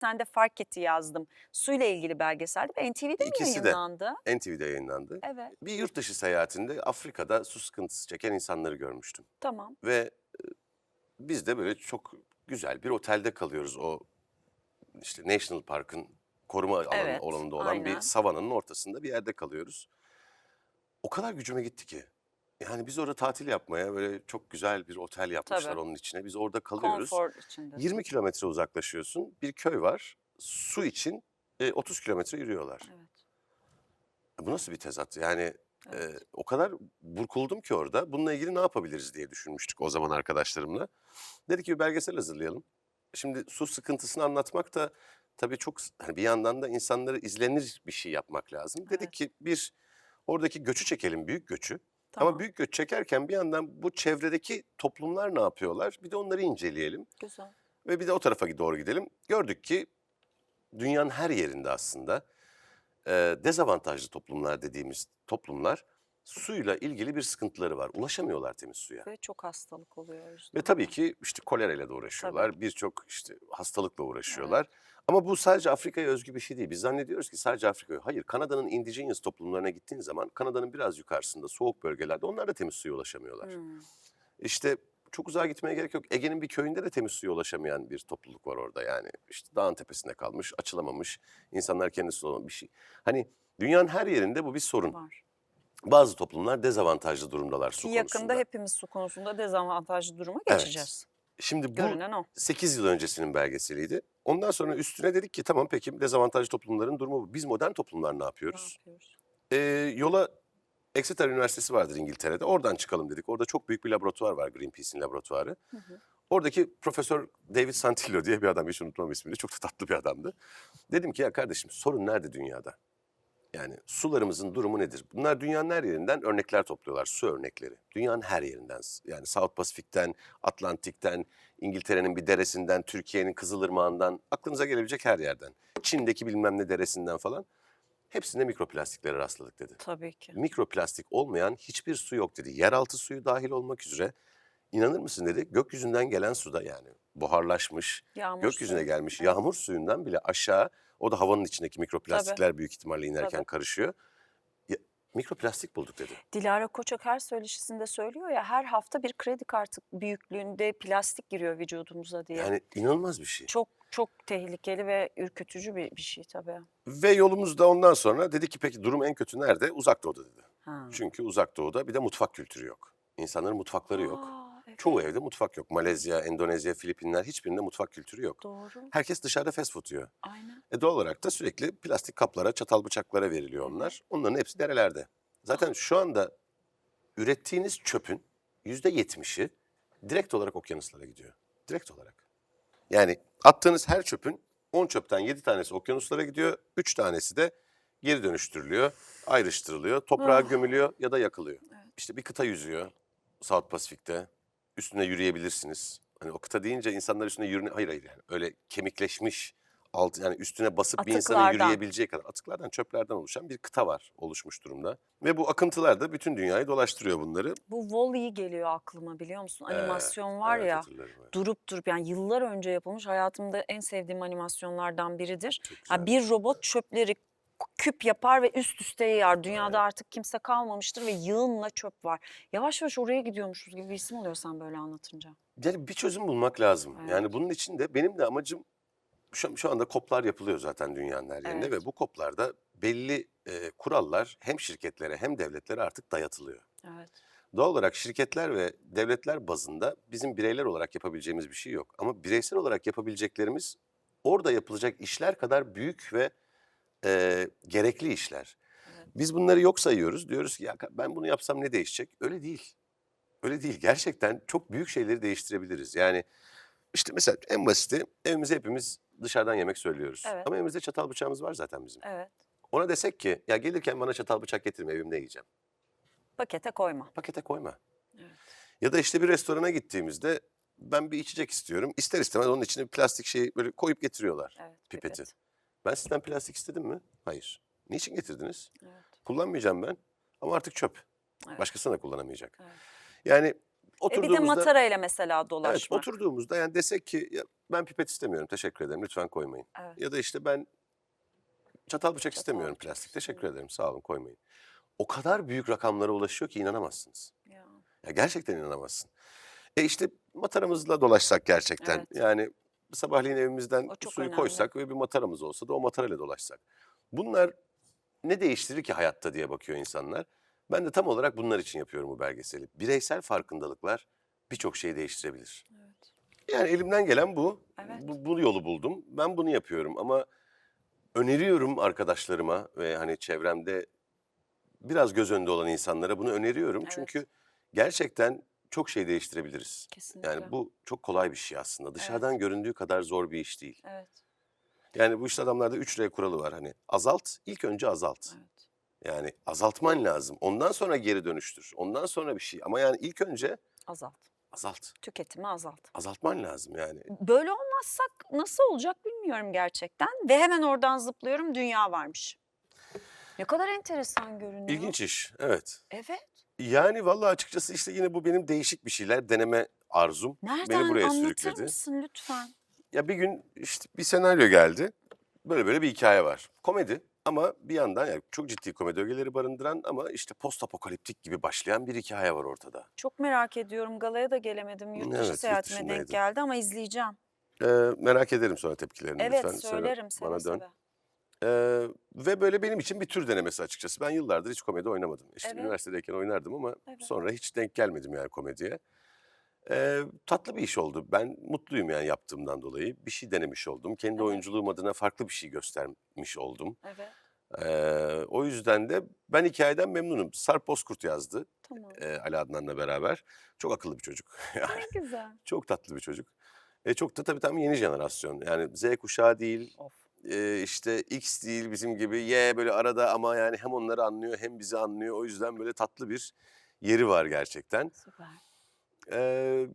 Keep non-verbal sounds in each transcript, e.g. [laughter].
tane de Fark Et'i yazdım. Suyla ilgili belgeseldi ve NTV'de mi İkisi de. yayınlandı? NTV'de yayınlandı. Evet, Bir yurt dışı seyahatinde Afrika'da su sıkıntısı çeken insanları görmüştüm. tamam. Ve e, biz de böyle çok güzel bir otelde kalıyoruz. O işte National Park'ın koruma alanı, Evet, alanında olan aynen. bir savananın ortasında bir yerde kalıyoruz. O kadar gücüme gitti ki. Yani biz orada tatil yapmaya böyle çok güzel bir otel yapmışlar Tabii. onun içine. Biz orada kalıyoruz. Konfor içinde. 20 kilometre uzaklaşıyorsun. Bir köy var. Su için e, 30 kilometre yürüyorlar. Evet, Bu nasıl bir tezat? Yani e, evet. o kadar burkuldum ki orada. Bununla ilgili ne yapabiliriz diye düşünmüştük o zaman arkadaşlarımla. Dedik ki bir belgesel hazırlayalım. Şimdi su sıkıntısını anlatmak da tabii çok hani bir yandan da insanları izlenir bir şey yapmak lazım. Dedik Evet. ki bir oradaki göçü çekelim, büyük göçü. Tamam, Ama büyük göç çekerken bir yandan bu çevredeki toplumlar ne yapıyorlar? Bir de onları inceleyelim güzel. ve bir de o tarafa doğru gidelim. Gördük ki dünyanın her yerinde aslında e, dezavantajlı toplumlar dediğimiz toplumlar suyla ilgili bir sıkıntıları var. Ulaşamıyorlar temiz suya. Ve çok hastalık oluyor yüzden. Ve tabii ki işte kolerayla da uğraşıyorlar. Birçok işte hastalıkla uğraşıyorlar. Ama bu sadece Afrika'ya özgü bir şey değil. Biz zannediyoruz ki sadece Afrika'ya. Hayır, Kanada'nın indigenous toplumlarına gittiğin zaman Kanada'nın biraz yukarısında soğuk bölgelerde onlar da temiz suya ulaşamıyorlar. Hmm, İşte çok uzağa gitmeye gerek yok. Ege'nin bir köyünde de temiz suya ulaşamayan bir topluluk var orada yani. İşte dağın tepesinde kalmış, açılamamış. İnsanlar kendisi olan bir şey. Hani dünyanın her yerinde bu bir sorun. var. Bazı toplumlar dezavantajlı durumdalar su yakında konusunda. hepimiz su konusunda dezavantajlı duruma Evet. geçeceğiz. Şimdi bu Görünen o. 8 yıl öncesinin belgeseliydi. Ondan sonra üstüne dedik ki tamam peki dezavantajlı toplumların durumu bu. Biz modern toplumlar ne Ne yapıyoruz? yapıyoruz? Ee, yola Exeter Üniversitesi vardır İngiltere'de. Oradan çıkalım dedik. Orada çok büyük bir laboratuvar var Greenpeace'in laboratuvarı. Hı hı. Oradaki Profesör David Santillo diye bir adam hiç unutmam ismini. Çok da tatlı bir adamdı. Dedim ki ya kardeşim sorun nerede dünyada? Yani sularımızın durumu nedir? Bunlar dünyanın her yerinden örnekler topluyorlar. Su örnekleri. Dünyanın her yerinden. Yani South Pasifik'ten, Atlantik'ten, İngiltere'nin bir deresinden, Türkiye'nin Kızılırmağı'ndan, aklınıza gelebilecek her yerden. Çin'deki bilmem ne deresinden falan. Hepsinde mikroplastiklere rastladık dedi Tabii ki. mikroplastik olmayan hiçbir su yok dedi. Yeraltı suyu dahil olmak üzere inanır mısın dedi gökyüzünden gelen suda yani buharlaşmış, Yağmur gökyüzüne suyu. gelmiş Evet. yağmur suyundan bile aşağı o da havanın içindeki mikroplastikler büyük ihtimalle inerken Tabii. karışıyor. Ya, mikroplastik bulduk dedi. Dilara Koçak her söyleşisinde söylüyor ya her hafta bir kredi kartı büyüklüğünde plastik giriyor vücudumuza diye. Yani inanılmaz bir şey. Çok çok tehlikeli ve ürkütücü bir, bir şey tabii. Ve yolumuzda ondan sonra dedi ki peki durum en kötü nerede? Uzak doğuda dedi. Ha. Çünkü uzak doğuda bir de mutfak kültürü yok. İnsanların mutfakları yok. Aa, evet, Çoğu evde mutfak yok. Malezya, Endonezya, Filipinler hiçbirinde mutfak kültürü yok. Doğru. Herkes dışarıda fast food yiyor. Aynen. E doğal olarak da sürekli plastik kaplara, çatal bıçaklara veriliyor onlar. Onların hepsi derelerde. Zaten şu anda ürettiğiniz çöpün yüzde yetmişi direkt olarak okyanuslara gidiyor. Direkt olarak. Yani attığınız her çöpün 10 çöpten 7 tanesi okyanuslara gidiyor. 3 tanesi de geri dönüştürülüyor, ayrıştırılıyor, toprağa Ah. gömülüyor ya da yakılıyor. İşte bir kıta yüzüyor South Pasifik'te. Üstüne yürüyebilirsiniz. Hani o kıta deyince insanlar üstüne yürüne... Hayır hayır yani öyle kemikleşmiş alt yani üstüne basıp bir insanın Atıklardan. yürüyebileceği kadar atıklardan, çöplerden oluşan bir kıta var oluşmuş durumda. Ve bu akıntılar da bütün dünyayı dolaştırıyor bunları. Bu Wall-E geliyor aklıma biliyor musun? Animasyon var Evet, ya hatırlarım, evet. durup durup yani yıllar önce yapılmış hayatımda en sevdiğim animasyonlardan biridir. Çok güzel. bir robot çöpleri küp yapar ve üst üste yayar. Dünyada Aynen. artık kimse kalmamıştır ve yığınla çöp var. Yavaş yavaş oraya gidiyormuşuz gibi bir isim oluyor sen böyle anlatınca. Yani bir çözüm bulmak lazım. Evet. Yani bunun için de benim de amacım şu, şu anda koplar yapılıyor zaten dünyanın her yerinde Evet. ve bu koplarda belli e, kurallar hem şirketlere hem devletlere artık dayatılıyor. Evet. Doğal olarak şirketler ve devletler bazında bizim bireyler olarak yapabileceğimiz bir şey yok. Ama bireysel olarak yapabileceklerimiz orada yapılacak işler kadar büyük ve e, gerekli işler. Evet. Biz bunları yok sayıyoruz. Diyoruz ki ya ben bunu yapsam ne değişecek? Öyle değil. Öyle değil. Gerçekten çok büyük şeyleri değiştirebiliriz. Yani işte mesela en basiti evimize hepimiz dışarıdan yemek söylüyoruz. Evet. Ama evimizde çatal bıçağımız var zaten bizim. Evet. Ona desek ki ya gelirken bana çatal bıçak getirme evimde yiyeceğim. Pakete koyma. Pakete koyma. Evet. Ya da işte bir restorana gittiğimizde ben bir içecek istiyorum. İster istemez onun içine bir plastik şeyi böyle koyup getiriyorlar. Evet. Pipeti. pipet. Ben sizden plastik istedim mi? Hayır. Niçin getirdiniz? Evet. Kullanmayacağım ben ama artık çöp. Evet. Başkası da kullanamayacak. Evet. Yani E bir de oturduğumuzda matarayla mesela evet dolaşmak. oturduğumuzda yani desek ki ya ben pipet istemiyorum teşekkür ederim lütfen koymayın. Evet. Ya da işte ben çatal bıçak Çatal istemiyorum bıçak plastik teşekkür ederim sağ olun koymayın. O kadar büyük rakamlara ulaşıyor ki inanamazsınız. Ya. Ya gerçekten inanamazsın. E işte mataramızla dolaşsak gerçekten. Evet. Yani sabahleyin evimizden suyu önemli. koysak ve bir mataramız olsa da o matarayla dolaşsak. Bunlar ne değiştirir ki hayatta diye bakıyor insanlar. Ben de tam olarak bunlar için yapıyorum bu belgeseli. Bireysel farkındalıklar birçok şeyi değiştirebilir. Evet. Yani elimden gelen bu. Evet. Bu, bu yolu buldum. Ben bunu yapıyorum ama öneriyorum arkadaşlarıma ve hani çevremde biraz göz önünde olan insanlara bunu öneriyorum. Evet. Çünkü gerçekten çok şey değiştirebiliriz. Kesinlikle. Yani bu çok kolay bir şey aslında. Dışarıdan göründüğü kadar zor bir iş değil. Evet. Yani bu işte adamlarda 3R kuralı var. Hani azalt, ilk önce azalt. Evet. Yani azaltman lazım. Ondan sonra geri dönüştür. Ondan sonra bir şey. Ama yani ilk önce Azalt. azalt. Tüketimi azalt. Azaltman lazım yani. Böyle olmazsak nasıl olacak bilmiyorum gerçekten. Ve hemen oradan zıplıyorum dünya varmış. Ne kadar enteresan görünüyor. İlginç iş. Evet. Evet. Yani vallahi açıkçası işte yine bu benim değişik bir şeyler deneme arzum. Nereden Beni buraya anlatır sürükledi. mısın lütfen? Ya bir gün işte bir senaryo geldi. Böyle böyle bir hikaye var. Komedi ama bir yandan yani çok ciddi komedi ögeleri barındıran ama işte post apokaliptik gibi başlayan bir hikaye var ortada. Çok merak ediyorum. Galaya da gelemedim. Yurt dışı Evet, yurt seyahatime denk geldi ama izleyeceğim. Ee, merak ederim sonra tepkilerini Evet lütfen. Söylerim seve bana dön. seve. Ee, ve böyle benim için bir tür denemesi açıkçası. Ben yıllardır hiç komedi oynamadım. İşte Evet. üniversitedeyken oynardım ama Evet. sonra hiç denk gelmedim yani komediye. Ee, tatlı bir iş oldu. Ben mutluyum yani yaptığımdan dolayı. Bir şey denemiş oldum. Kendi Evet. oyunculuğum adına farklı bir şey göstermiş oldum. Evet. Ee, o yüzden de ben hikayeden memnunum. Sarp Bozkurt yazdı Tamam. e, Ali Adnan'la beraber. Çok akıllı bir çocuk. [laughs] Yani Ne güzel. çok tatlı bir çocuk. E, çok da tabii tam yeni jenerasyon. Yani Z kuşağı değil, Of. E, işte X değil bizim gibi Y böyle arada ama yani hem onları anlıyor hem bizi anlıyor. O yüzden böyle tatlı bir yeri var gerçekten. Süper. Ee,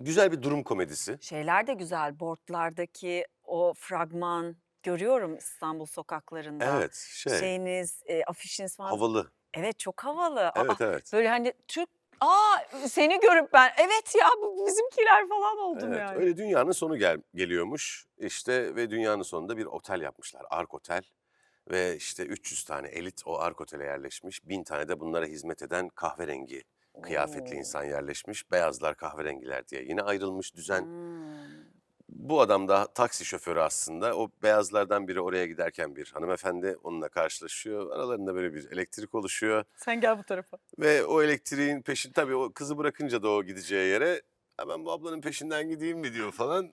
güzel bir durum komedisi. Şeyler de güzel. Boardlardaki o fragman görüyorum İstanbul sokaklarında. Evet şey Şeyiniz, e, afişiniz falan. havalı. Evet çok havalı. Aa, Evet evet. Böyle hani Türk Aa seni görüp ben evet ya bu bizimkiler falan oldum Evet, yani. öyle dünyanın sonu gel geliyormuş işte ve dünyanın sonunda bir otel yapmışlar. Ark Otel ve işte 300 tane elit o Ark Otel'e yerleşmiş. Bin tane de bunlara hizmet eden kahverengi kıyafetli Oo. insan yerleşmiş. Beyazlar kahverengiler diye yine ayrılmış düzen. Hmm. Bu adam da taksi şoförü aslında. O beyazlardan biri oraya giderken bir hanımefendi onunla karşılaşıyor. Aralarında böyle bir elektrik oluşuyor. Sen gel bu tarafa. Ve o elektriğin peşin tabii o kızı bırakınca da o gideceği yere "Ha ben bu ablanın peşinden gideyim mi diyor falan.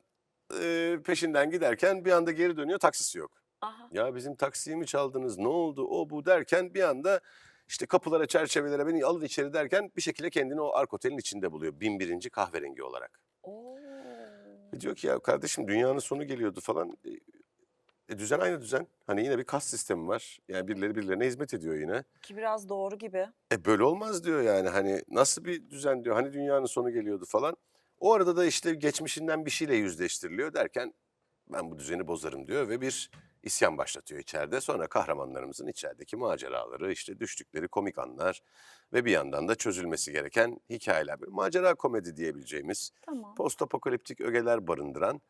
Ee, peşinden giderken bir anda geri dönüyor taksisi yok. Aha. Ya bizim taksiyi mi çaldınız ne oldu o bu derken bir anda işte kapılara çerçevelere beni alın içeri derken bir şekilde kendini o Ark Otel'in içinde buluyor. Bin birinci kahverengi olarak. Oo. E diyor ki ya kardeşim dünyanın sonu geliyordu falan. E, E, düzen aynı düzen. Hani yine bir kas sistemi var. Yani birileri birilerine hizmet ediyor yine. Ki biraz doğru gibi. E böyle olmaz diyor yani hani nasıl bir düzen diyor hani dünyanın sonu geliyordu falan. O arada da işte geçmişinden bir şeyle yüzleştiriliyor derken ben bu düzeni bozarım diyor ve bir isyan başlatıyor içeride. Sonra kahramanlarımızın içerideki maceraları işte düştükleri komik anlar ve bir yandan da çözülmesi gereken hikayeler. Böyle macera komedi diyebileceğimiz Tamam. post apokaliptik ögeler barındıran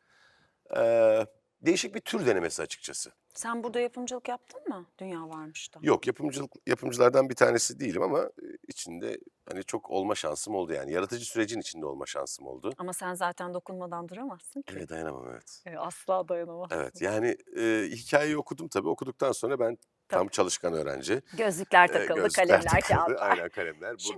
eee, değişik bir tür denemesi açıkçası. Sen burada yapımcılık yaptın mı? Dünya varmış da. Yok yapımcılık yapımcılardan bir tanesi değilim ama e, içinde hani çok olma şansım oldu yani. Yaratıcı sürecin içinde olma şansım oldu. Ama sen zaten dokunmadan duramazsın ki. Evet dayanamam evet. E, Asla dayanamazsın. Evet yani e, hikayeyi okudum tabii. Okuduktan sonra ben tam Tabii. çalışkan öğrenci. Gözlükler E, takıldı, gözlükler kalemler, [laughs] takıldı, kağıtlar. Aynen kalemler. Şimdi